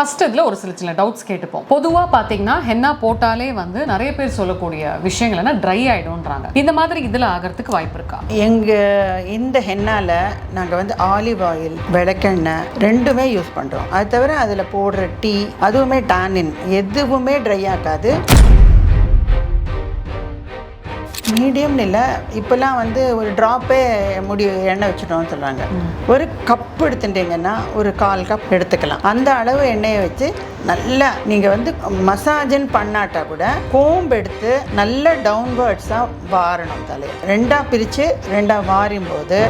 First இதில் ஒரு சில சில டவுட்ஸ் கேட்டுப்போம். பொதுவாக பார்த்தீங்கன்னா ஹென்னா போட்டாலே வந்து நிறைய பேர் சொல்லக்கூடிய விஷயங்கள் என்ன? ட்ரை ஆகிடும்ன்றாங்க இந்த மாதிரி இதில் ஆகிறதுக்கு வாய்ப்பு இருக்கா? எங்கள் இந்த ஹென்னால் நாங்கள் வந்து ஆலிவ் ஆயில் விளக்கெண்ணெய் ரெண்டுமே யூஸ் பண்ணுறோம் அது தவிர அதில் போடுற டீ அதுவுமே டானின் எதுவுமே ட்ரை ஆக்காது மீடியம்னு இல்லை இப்போல்லாம் வந்து ஒரு ட்ராப்பே முடி எண்ணெய் வச்சுட்டோம்னு சொல்கிறாங்க ஒரு கப் எடுத்துட்டீங்கன்னா ஒரு கால் கப் எடுத்துக்கலாம். அந்த அளவு எண்ணெயை வச்சு நல்லா நீங்கள் வந்து மசாஜன் பண்ணாட்டா கூட கோம்பு எடுத்து நல்ல டவுன்வேர்ட்ஸாக வாரணும் தலையை. ரெண்டாக பிரித்து ரெண்டாக வாரும் போது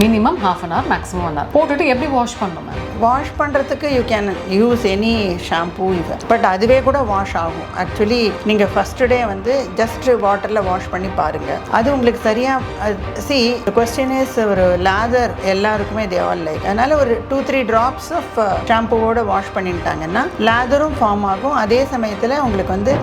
minimum half an hour maximum one hour போட்டுட்டு எப்படி வாஷ் பண்ணணும் மேம் வாஷ் பண்ணுறதுக்கு you can use any shampoo இது. பட் அதுவே கூட வாஷ் ஆகும். ஆக்சுவலி நீங்கள் ஃபஸ்ட்டு டே வந்து ஜஸ்ட் வாட்டரில் வாஷ் பண்ணி பாருங்கள் அது உங்களுக்கு சரியாக சி கொஸ்டின் இஸ் ஒரு லேதர் எல்லாருக்குமே தே ஆல் லைக் அதனால் ஒரு டூ த்ரீ ட்ராப்ஸ் ஆஃப் ஷாம்புவோட வாஷ் பண்ணிட்டாங்கன்னா லேதரும் ஃபார்ம் ஆகும். அதே சமயத்தில் உங்களுக்கு வந்து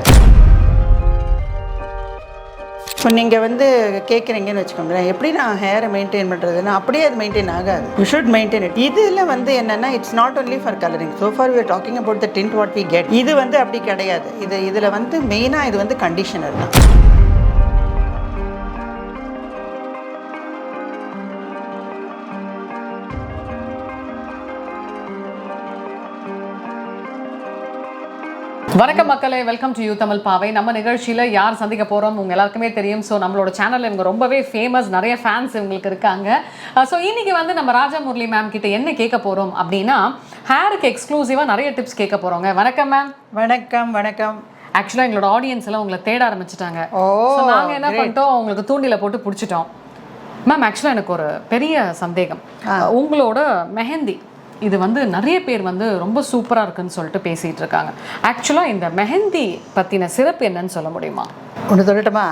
இப்போ நீங்கள் வந்து கேட்குறீங்கன்னு வச்சுக்கோங்களேன். எப்படி நான் ஹேரை மெயின்டைன் பண்ணுறதுன்னா அப்படியே அது மெயின்டைன் ஆகாது. யூ ஷுட் மெயின்டைன் இட் இதில் வந்து என்னென்னா it's not only for colouring so for we talking about the tint what we get இது வந்து அப்படி கிடையாது. இது இதில் வந்து மெயினாக இது வந்து கண்டிஷனர் தான். வணக்கம் மக்களே வெல்கம் டு யூ தமிழ் பாவை நம்ம நிகழ்ச்சியில் யார் சந்திக்க போகிறோம் உங்க எல்லாருக்குமே தெரியும். ஸோ நம்மளோட சேனலில் இவங்க ரொம்பவே ஃபேமஸ் நிறைய ஃபேன்ஸ் இவங்களுக்கு இருக்காங்க. ஸோ இன்னைக்கு வந்து நம்ம ராஜா முரளி மேம் கிட்ட என்ன கேட்க போகிறோம் அப்படின்னா ஹேருக்கு எக்ஸ்க்ளூசிவாக நிறைய டிப்ஸ் கேட்க போகிறோங்க வணக்கம் மேம் வணக்கம் வணக்கம். ஆக்சுவலாக எங்களோட ஆடியன்ஸ் எல்லாம் உங்களை தேட ஆரம்பிச்சிட்டாங்க. ஓ நாங்கள் என்ன பண்ணிட்டோம்? உங்களுக்கு தூண்டில போட்டு பிடிச்சிட்டோம். மேம் ஆக்சுவலாக எனக்கு ஒரு பெரிய சந்தேகம். உங்களோட மெஹந்தி இது வந்து நிறைய பேர் வந்து ரொம்ப சூப்பராக இருக்குன்னு சொல்லிட்டு பேசிட்டு இருக்காங்க. ஆக்சுவலாக இந்த மெஹந்தி பற்றின சிறப்பு என்னன்னு சொல்ல முடியுமா? ஒன்று சொல்லட்டுமா.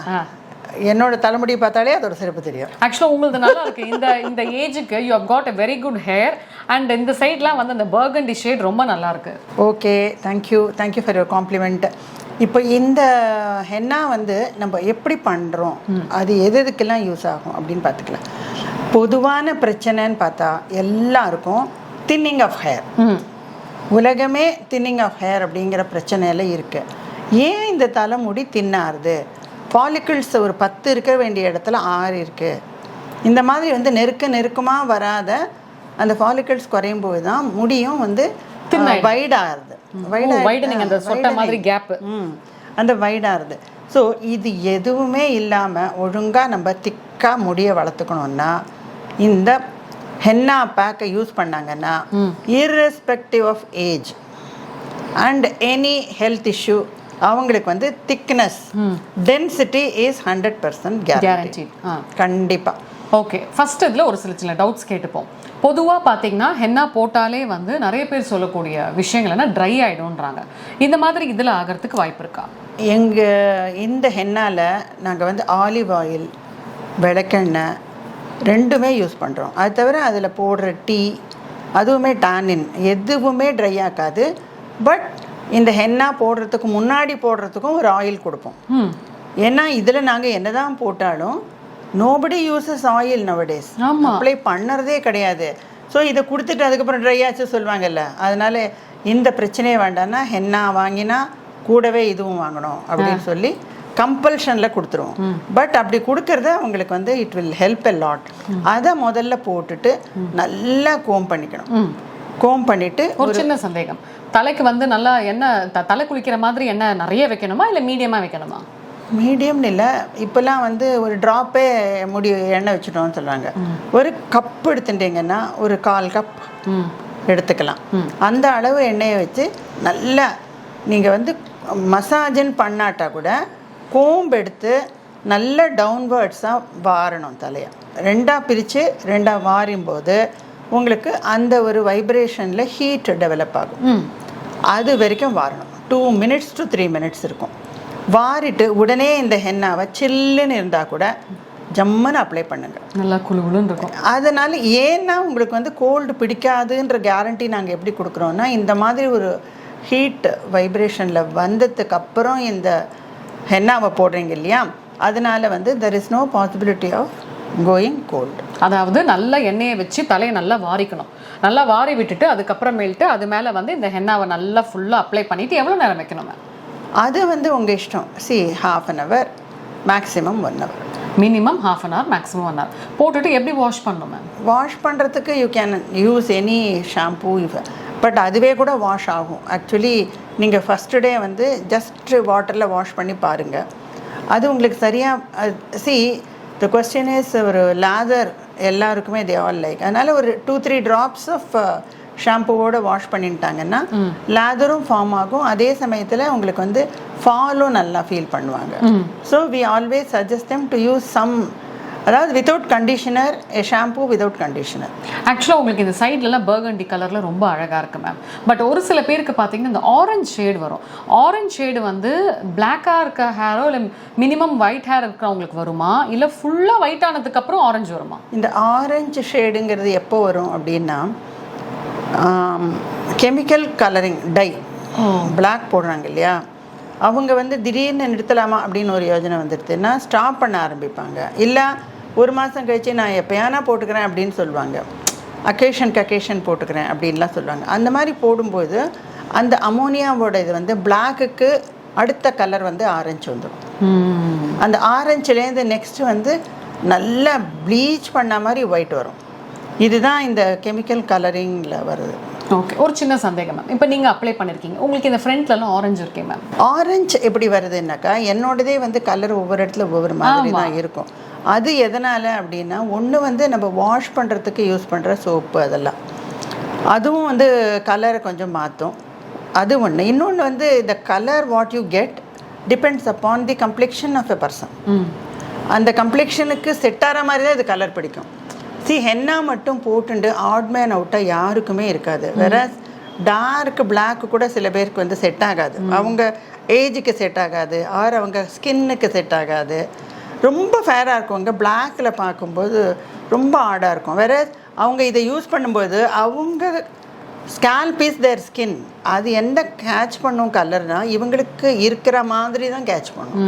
என்னோட தலைமுடி பார்த்தாலே அதோட சிறப்பு தெரியும். ஆக்சுவலாக உங்களுக்கு நல்லா இருக்கு. இந்த இந்த ஏஜுக்கு you have got a very good hair and இந்த சைட்லாம் வந்து அந்த பர்கண்டி ஷேட் ரொம்ப நல்லா இருக்கு. Okay thank you thank you for your compliment இப்போ இந்த ஹென்னா வந்து நம்ம எப்படி பண்ணுறோம் அது எது எதுக்கெல்லாம் யூஸ் ஆகும் அப்படின்னு பார்த்துக்கலாம். பொதுவான பிரச்சனைன்னு பார்த்தா எல்லாருக்கும் தின்னிங் ஆஃப் ஹேர் ம். உலகமே தின்னிங் ஆஃப் ஹேர் அப்படிங்கிற பிரச்சனையில இருக்கு. ஏன் இந்த தலைமுடி தின்னாருது? ஃபாலிக்கிள்ஸ் ஒரு பத்து இருக்க வேண்டிய இடத்துல ஆறு இருக்கு. இந்த மாதிரி வந்து நெருக்க நெருக்கமாக வராத அந்த ஃபாலிக்கிள்ஸ் குறையும் போது தான் முடியும் வந்து வைடாகுது அந்த சொட்டை மாதிரி gap. ம். அந்த வைடாகுது ஸோ இது எதுவுமே இல்லாமல் ஒழுங்காக நம்ம திக்காக முடியை வளர்த்துக்கணும்னா இந்த ஹென்னா பேக்கை யூஸ் பண்ணாங்கன்னா irrespective of age and any health issue அவங்களுக்கு வந்து thickness density is hundred percent guarantee கண்டிப்பாக ஓகே ஃபர்ஸ்ட் இதில் ஒரு சில சில டவுட்ஸ் கேட்டுப்போம். பொதுவாக பார்த்தீங்கன்னா ஹென்னா போட்டாலே வந்து நிறைய பேர் சொல்லக்கூடிய விஷயங்கள் என்ன? ட்ரை ஆயிடும்ன்றாங்க. இந்த மாதிரி இதில் ஆகிறதுக்கு வாய்ப்பு இருக்கா? எங்கள் இந்த ஹென்னால நாங்கள் வந்து ஆலிவ் ஆயில் விளக்கெண்ணெய் ரெண்டுமே யூஸ் பண்ணுறோம் அது தவிர அதில் போடுற டீ அதுவுமே டானின் எதுவுமே ட்ரை ஆக்காது பட் இந்த ஹென்னா போடுறதுக்கு முன்னாடி போடுறதுக்கும் ஒரு ஆயில் கொடுப்போம். ஏன்னா இதில் நாங்கள் என்னதான் போட்டாலும் nobody uses oil nowadays. Apply பண்ணுறதே கிடையாது. ஸோ இதை கொடுத்துட்டு அதுக்கப்புறம் ட்ரை ஆச்சு சொல்லுவாங்கல்ல. அதனால இந்த பிரச்சனையே வேண்டாம்னா ஹென்னா வாங்கினா கூடவே இதுவும் வாங்கணும் அப்படின்னு சொல்லி கம்பல்ஷனில் கொடுத்துருவோம். பட் அப்படி கொடுக்கறத அவங்களுக்கு வந்து it will help a lot அதை முதல்ல போட்டுட்டு நல்லா கோம் பண்ணிக்கணும். கோம் பண்ணிட்டு ஒரு சின்ன சந்தேகம். தலைக்கு வந்து நல்லா எண்ணெய் த- தலை குளிக்கிற மாதிரி எண்ணெய் நிறைய வைக்கணுமா இல்லை மீடியமாக வைக்கணுமா? மீடியம்னு இல்லை. இப்போல்லாம் வந்து ஒரு ட்ராப்பே முடி எண்ணெய் வச்சுட்டோம்னு சொல்கிறாங்க ஒரு கப் எடுத்துட்டீங்கன்னா ஒரு கால் கப் ம். எடுத்துக்கலாம். அந்த அளவு எண்ணெயை வச்சு நல்லா நீங்கள் வந்து மசாஜன் பண்ணாட்டா கூட கோம்பு எடுத்து நல்ல டவுன்வேர்ட்ஸாக வாரணும் தலையை. ரெண்டாக பிரித்து ரெண்டாக வாரும் போது உங்களுக்கு அந்த ஒரு வைப்ரேஷனில் ஹீட் டெவலப் ஆகும். அது வரைக்கும் வாரணும். Two minutes to three minutes இருக்கும். வாரிட்டு உடனே இந்த ஹென்னாவை சில்லுன்னு இருந்தால் கூட ஜம்முன்னு அப்ளை பண்ணுங்க. நல்லா குளு குளுன்னு இருக்கும். அதனால ஏன்னா உங்களுக்கு வந்து கோல்டு பிடிக்காதுன்ற கேரண்டி நாங்கள் எப்படி கொடுக்குறோன்னா இந்த மாதிரி ஒரு ஹீட் வைப்ரேஷனில் வந்ததுக்கு அப்புறம் இந்த ஹென்னாவை போடுறீங்க இல்லையா? அதனால வந்து there is no possibility of going cold அதாவது நல்ல எண்ணெயை வச்சு தலையை நல்லா வாரிக்கணும். நல்லா வாரி விட்டுட்டு அதுக்கப்புறமேல்ட்டு அது மேலே வந்து இந்த ஹென்னாவை நல்லா ஃபுல்லாக அப்ளை பண்ணிட்டு எவ்வளோ நேரம் வைக்கணும் மேம் அது வந்து உங்கள் இஷ்டம். See half an hour maximum one hour minimum half an hour maximum one hour போட்டுட்டு எப்படி வாஷ் பண்ணணும் மேம் வாஷ் பண்ணுறதுக்கு you can use any shampoo but அதுவே கூட வாஷ் ஆகும். ஆக்சுவலி நீங்கள் ஃபஸ்ட்டு டே வந்து ஜஸ்ட் வாட்டரில் வாஷ் பண்ணி பாருங்கள் அது உங்களுக்கு சரியாக சி த கொஸ்டின் இஸ் ஒரு லேதர் எல்லாருக்குமே தே ஆல் லைக் அதனால் ஒரு டூ த்ரீ ட்ராப்ஸ் ஆஃப் ஷாம்புவோட வாஷ் பண்ணிட்டாங்கன்னா லேதரும் ஃபார்ம் ஆகும். அதே சமயத்தில் உங்களுக்கு வந்து ஃபாலும் நல்லா ஃபீல் பண்ணுவாங்க. So we always suggest them to use some அதாவது without conditioner shampoo without conditioner ஆக்சுவலாக உங்களுக்கு இந்த சைட்லலாம் பர்கண்டி கலரில் ரொம்ப அழகாக இருக்குது மேம் பட் ஒரு சில பேருக்கு பார்த்தீங்கன்னா இந்த ஆரஞ்ச் ஷேடு வரும். ஆரஞ்ச் ஷேடு வந்து பிளாக்காக இருக்க ஹேரோ இல்லை மினிமம் ஒயிட் ஹேர் இருக்கிறவங்களுக்கு வருமா? இல்லை ஃபுல்லாக ஒயிட் ஆனதுக்கப்புறம் ஆரஞ்சு வருமா? இந்த ஆரஞ்சு ஷேடுங்கிறது எப்போ வரும் அப்படின்னா கெமிக்கல் கலரிங் டை பிளாக் போடுறாங்க இல்லையா? அவங்க வந்து திடீர்னு நிறுத்தலாமா அப்படின்னு ஒரு யோஜனை வந்துடுதுன்னா ஸ்டாப் பண்ண ஆரம்பிப்பாங்க. இல்லை ஒரு மாதம் கழிச்சு நான் எப்போயானா போட்டுக்கிறேன் அப்படின்னு சொல்லுவாங்க. அக்கேஷனுக்கு அக்கேஷன் போட்டுக்கிறேன் அப்படின்லாம் சொல்லுவாங்க. அந்த மாதிரி போடும்போது அந்த அமோனியாவோட இது வந்து பிளாக்குக்கு அடுத்த கலர் வந்து ஆரஞ்சு வந்துடும் அந்த ஆரஞ்சுலேருந்து நெக்ஸ்ட் வந்து நல்லா ப்ளீச் பண்ண மாதிரி ஒயிட் வரும். இதுதான் இந்த கெமிக்கல் கலரிங்கில் வருது. ஓகே ஒரு சின்ன சந்தேகம் மேம் இப்போ நீங்கள் அப்ளை பண்ணியிருக்கீங்க உங்களுக்கு இந்த ஃப்ரண்ட்லலாம் ஆரஞ்சு இருக்கே மேம் ஆரஞ்சு எப்படி வருதுன்னாக்கா என்னோடதே வந்து கலர் ஒவ்வொரு இடத்துல ஒவ்வொரு மாதிரி தான் இருக்கும். அது எதனால் அப்படின்னா ஒன்று வந்து நம்ம வாஷ் பண்ணுறதுக்கு யூஸ் பண்ணுற சோப்பு அதெல்லாம். அதுவும் வந்து கலரை கொஞ்சம் மாற்றும் அது ஒன்று இன்னொன்று வந்து இந்த colour what you get depends upon the complexion of a person அந்த கம்ப்ளெக்ஷனுக்கு செட் ஆகிற மாதிரி தான் இது கலர் பிடிக்கும். சி ஹென்னா மட்டும் போட்டுண்டு ஆட் மேன் அவுட்டாக யாருக்குமே இருக்காது. வேற டார்க் Black கூட சில பேருக்கு வந்து செட் ஆகாது. அவங்க ஏஜுக்கு செட் ஆகாது. ஆர் அவங்க ஸ்கின்னுக்கு செட் ஆகாது. ரொம்ப ஃபேராக இருக்கவங்க பிளாக்ல பார்க்கும்போது ரொம்ப ஆடாக இருக்கும். வேற அவங்க இதை யூஸ் பண்ணும்போது அவங்க ஸ்கேல்ப் இஸ் தேர் ஸ்கின் அது எந்த கேட்ச் பண்ணும் கலர்னா இவங்களுக்கு இருக்கிற மாதிரி தான் கேட்ச் பண்ணும்.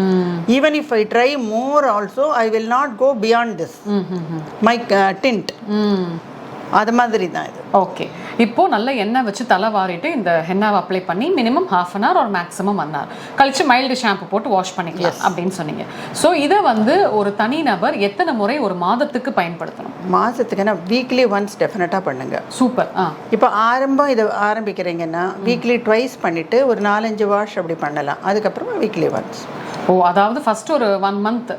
Even if I try more also I will not go beyond this my tint அது மாதிரி தான் இது. ஓகே இப்போ நல்ல எண்ணெய் வச்சு தலை வாரிட்டு இந்த ஹென்னாவை அப்ளை பண்ணி மினிமம் ஹாஃப் அன் ஹவர் ஒரு மேக்ஸிமம் ஒன் ஹவர் கழிச்சு மைல்டு ஷாம்பு போட்டு வாஷ் பண்ணிக்கலாம் அப்படின்னு சொன்னீங்க. ஸோ இதை வந்து ஒரு தனி நபர் எத்தனை முறை ஒரு மாதத்துக்கு பயன்படுத்தணும்? மாதத்துக்கு என்ன? வீக்லி ஒன்ஸ் டெஃபினட்டாக பண்ணுங்க. சூப்பர் ஆ. இப்போ ஆரம்பம் இதை ஆரம்பிக்கிறீங்கன்னா வீக்லி ட்வைஸ் பண்ணிவிட்டு ஒரு நாலஞ்சு வாஷ் அப்படி பண்ணலாம். அதுக்கப்புறமா வீக்லி ஒன்ஸ் ஓ அதாவது ஃபர்ஸ்ட் ஒரு one month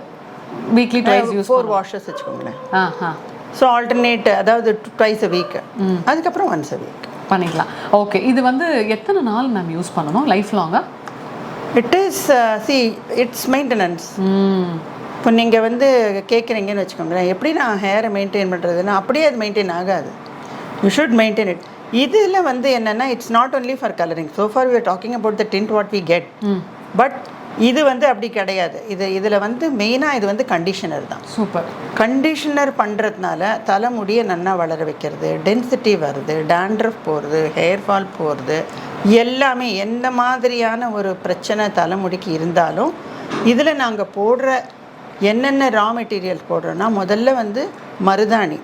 weekly twice use four washes வச்சுக்கோங்களேன். ஆ ஆ ஸோ ஆல்டர்னேட் அதாவது ட்வைஸ் அ வீக் அதுக்கப்புறம் ஒன்ஸ் அ வீக் பண்ணிக்கலாம். ஓகே இது வந்து எத்தனை நாள் மேம் யூஸ் பண்ணணும்? லைஃப் லாங்கா it is see it's maintenance ம். இப்போ நீங்கள் வந்து கேட்குறீங்கன்னு வச்சுக்கோங்களேன். எப்படி நான் ஹேரை மெயின்டைன் பண்ணுறதுன்னா அப்படியே அது மெயின்டைன் ஆகாது. யூ ஷுட் மெயின்டைன் இட் இதில் வந்து என்னென்னா it's not only for colouring so for we talking about the tint what we get but இது வந்து அப்படி கிடையாது. இது இதில் வந்து மெயினாக இது வந்து கண்டிஷனர் தான். சூப்பர் கண்டிஷனர் பண்ணுறதுனால தலைமுடியை நல்லா வளர வைக்கிறது டென்சிட்டி வருது டேண்ட்ரஃப் போகிறது ஹேர் ஃபால் போகிறது எல்லாமே எந்த மாதிரியான ஒரு பிரச்சனை தலைமுடிக்கு இருந்தாலும் இதில் நாங்கள் போடுற என்னென்ன ரா மெட்டீரியல் போடுறோன்னா முதல்ல வந்து மருதாணி.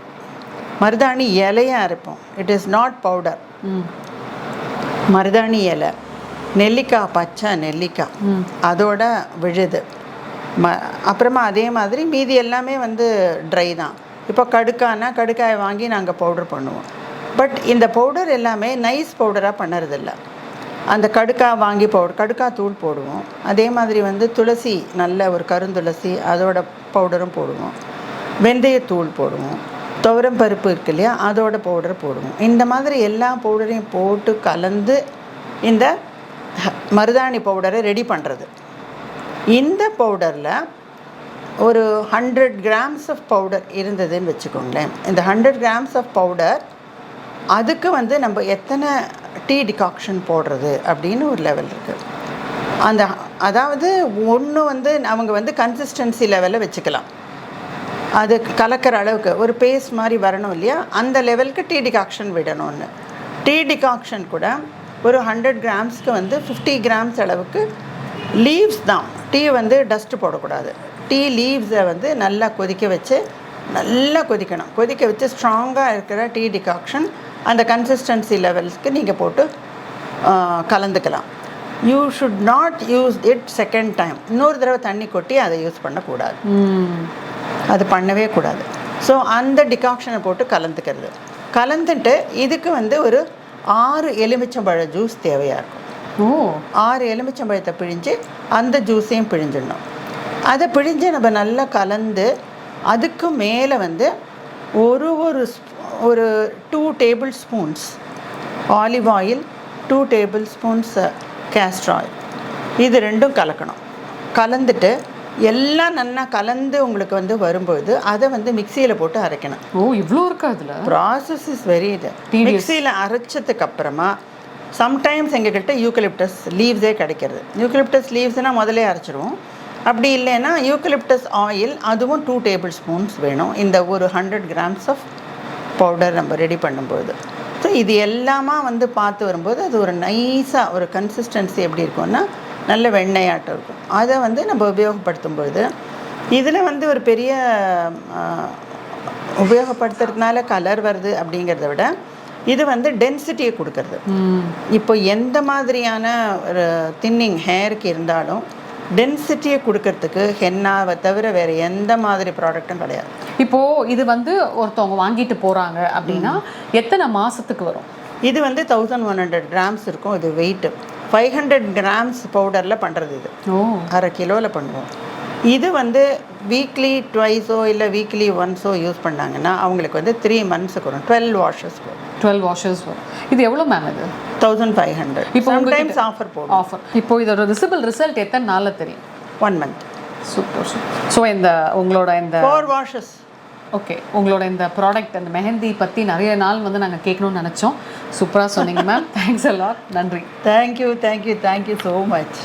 மருதாணி இலையாக இருப்போம். இட் இஸ் நாட் பவுடர் மருதாணி இலை. நெல்லிக்காய் பச்சை நெல்லிக்காய். அதோட விழுது. ம அப்புறமா அதே மாதிரி மீதி எல்லாமே வந்து ட்ரை தான். இப்போ கடுக்கானா கடுக்காயை வாங்கி நாங்கள் பவுடர் பண்ணுவோம். பட் இந்த பவுடர் எல்லாமே நைஸ் பவுடராக பண்ணுறதில்ல. அந்த கடுக்காய் வாங்கி பவுடர் கடுக்காய் தூள் போடுவோம். அதே மாதிரி வந்து துளசி நல்ல ஒரு கருந்துளசி அதோட பவுடரும் போடுவோம். வெந்தயத்தூள் போடுவோம். துவரம் பருப்பு இருக்கு இல்லையா அதோட பவுடர் போடுவோம். இந்த மாதிரி எல்லா பவுடரையும் போட்டு கலந்து இந்த மருதாணி பவுடரை ரெடி பண்ணுறது இந்த பவுடரில் ஒரு ஹண்ட்ரட் கிராம்ஸ் ஆஃப் பவுடர் இருந்ததுன்னு வச்சுக்கோங்களேன். இந்த ஹண்ட்ரட் கிராம்ஸ் ஆஃப் பவுடர் அதுக்கு வந்து நம்ம எத்தனை டீ டிகாக்ஷன் போடுறது அப்படின்னு ஒரு லெவல் இருக்குது அந்த அதாவது ஒன்று வந்து அவங்க வந்து கன்சிஸ்டன்சி லெவலில் வச்சுக்கலாம். அது கலக்கிற அளவுக்கு ஒரு பேஸ்ட் மாதிரி வரணும் இல்லையா? அந்த லெவலுக்கு டீ டிகாக்ஷன் விடணும்னு. டீ டிகாக்ஷன் கூட ஒரு ஹண்ட்ரட் கிராம்ஸ்க்கு வந்து ஃபிஃப்டி கிராம்ஸ் அளவுக்கு லீவ்ஸ் தான். டீ வந்து டஸ்ட்டு போடக்கூடாது. டீ லீவ்ஸை வந்து நல்லா கொதிக்க வச்சு நல்லா கொதிக்கணும். கொதிக்க வச்சு ஸ்ட்ராங்காக இருக்கிற டீ டிகாக்ஷன் அந்த கன்சிஸ்டன்சி லெவல்ஸ்க்கு நீங்கள் போட்டு கலந்துக்கலாம். You should not use it second time இன்னொரு தடவை தண்ணி கொட்டி அதை யூஸ் பண்ணக்கூடாது. அது பண்ணவே கூடாது. ஸோ அந்த டிகாக்ஷனை போட்டு கலந்துக்கிறது. கலந்துட்டு இதுக்கு வந்து ஒரு ஆறு எலுமிச்சம்பழ ஜூஸ் தேவையாக இருக்கும். ஓ. ஆறு எலுமிச்சம்பழத்தை பிழிஞ்சு அந்த ஜூஸையும் பிழிஞ்சிடணும். அதை பிழிஞ்சு நம்ம நல்லா கலந்து அதுக்கு மேலே வந்து ஒரு ஒரு ஸ்பூ- ஒரு two table spoons olive oil two table spoons castor oil இது ரெண்டும் கலக்கணும். கலந்துட்டு எல்லாம் நல்லா கலந்து உங்களுக்கு வந்து வரும்போது அதை வந்து மிக்சியில் போட்டு அரைக்கணும். ஓ இவ்வளோ இருக்கா அதில்? ப்ராசஸ் இஸ் வெரி இது. மிக்சியில் அரைச்சதுக்கு அப்புறமா சம்டைம்ஸ் எங்ககிட்ட யூக்கலிப்டஸ் லீவ்ஸே கிடைக்கிறது. யூக்கலிப்டஸ் லீவ்ஸ்னால் முதல்லே அரைச்சிடுவோம் அப்படி இல்லைன்னா யூக்கலிப்டஸ் ஆயில் அதுவும் டூ டேபிள் ஸ்பூன்ஸ் வேணும். இந்த ஒரு ஹண்ட்ரட் கிராம்ஸ் ஆஃப் பவுடர் நம்ம ரெடி பண்ணும்போது. ஸோ இது எல்லாமா வந்து பார்த்து வரும்போது அது ஒரு நைஸாக ஒரு கன்சிஸ்டன்சி எப்படி இருக்கும்னா நல்ல வெண்ணெயாட்டம் இருக்கும். அதை வந்து நம்ம உபயோகப்படுத்தும் பொழுது இதில் வந்து ஒரு பெரிய உபயோகப்படுத்துறதுனால கலர் வருது அப்படிங்கிறத விட இது வந்து டென்சிட்டியை கொடுக்கறது. இப்போ எந்த மாதிரியான ஒரு தின்னிங் ஹேருக்கு இருந்தாலும் டென்சிட்டியை கொடுக்கறதுக்கு ஹென்னாவை தவிர வேறு எந்த மாதிரி ப்ராடக்ட்டும் கிடையாது. இப்போ இது வந்து ஒருத்தவங்க வாங்கிட்டு போறாங்க அப்படின்னா எத்தனை மாசத்துக்கு வரும்? இது வந்து தௌசண்ட் ஒன் ஹண்ட்ரட் கிராம்ஸ் இருக்கும். இது வெயிட்டு ஃபைவ் ஹண்ட்ரட் கிராம்ஸ் பவுடரில் பண்ணுறது இது. அரை கிலோவில் பண்ணுவோம். இது வந்து வீக்லி ட்வைஸோ இல்லை வீக்லி ஒன்ஸோ யூஸ் பண்ணாங்கன்னா அவங்களுக்கு வந்து த்ரீ மந்த்ஸுக்கு வரும். டுவெல் வாஷஸ் வரும். டுவெல் வாஷர்ஸ் வரும். இது எவ்வளோ மேம் இது? தௌசண்ட் ஃபைவ் ஹண்ட்ரட் இப்போ டைம்ஸ் ஆஃபர் போடும் ஆஃபர் இப்போ இதோட ரிசிபிள் ரிசல்ட் எத்தனை நாளில் தெரியும்? One month super super so இந்த உங்களோட இந்த ஃபோர் வாஷஸ் ஓகே உங்களோட இந்த ப்ராடக்ட் அந்த மெஹந்தி பற்றி நிறைய நாள் வந்து நாங்கள் கேட்கணும்னு நினச்சோம். சூப்பராக சொன்னீங்க மேம் தேங்க்ஸ் எல்லாம் நன்றி. Thank you thank you thank you so much